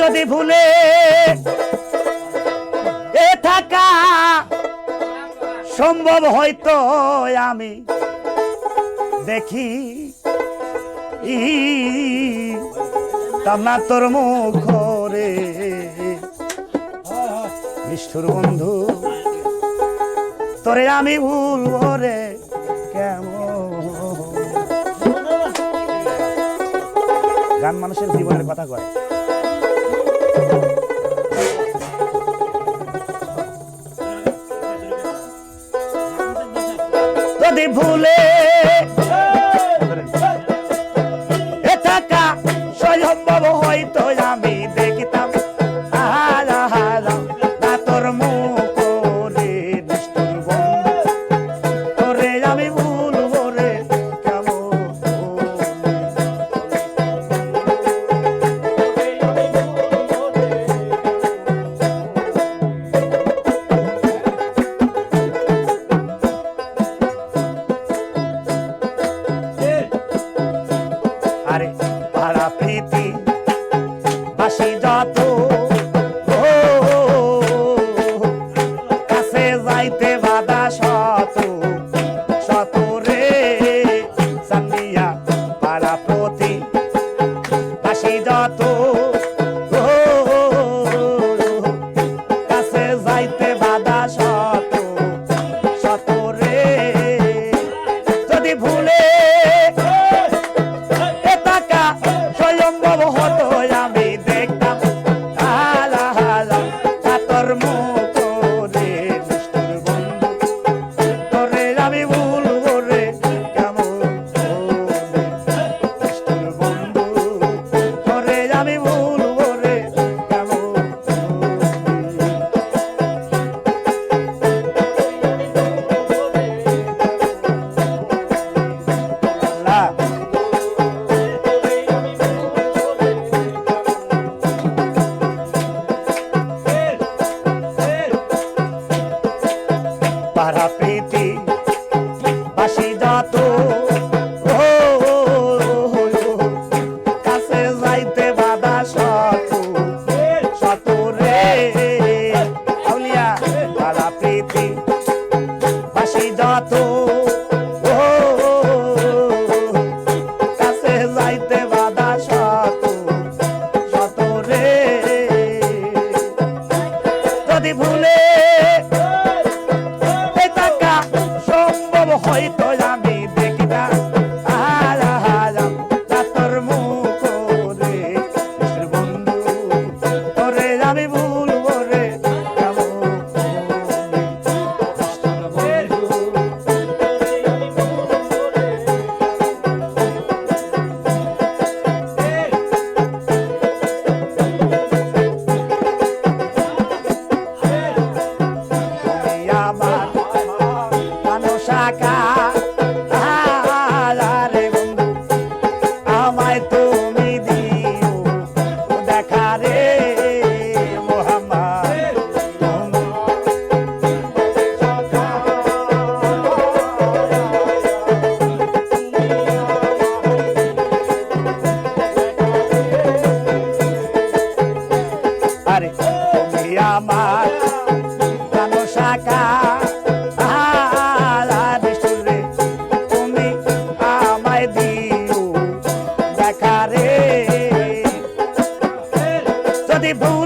যদি ভুলে এ থাকা সম্ভব হয়তো আমি দেখি। তামনা তোর মুখ রে নিষ্ঠুর বন্ধু, তোরে আমি ভুলবো রে কেমন? গান মানুষের জীবনের কথা কয়। যদি ভুলে বাসি সারা প্রীতি বাসি দাত যাইতে বাধা শাখা আমায় তুমি দিও দেখা রে মোহাম্মদ। আরে তুমি আমার শাখা। विभू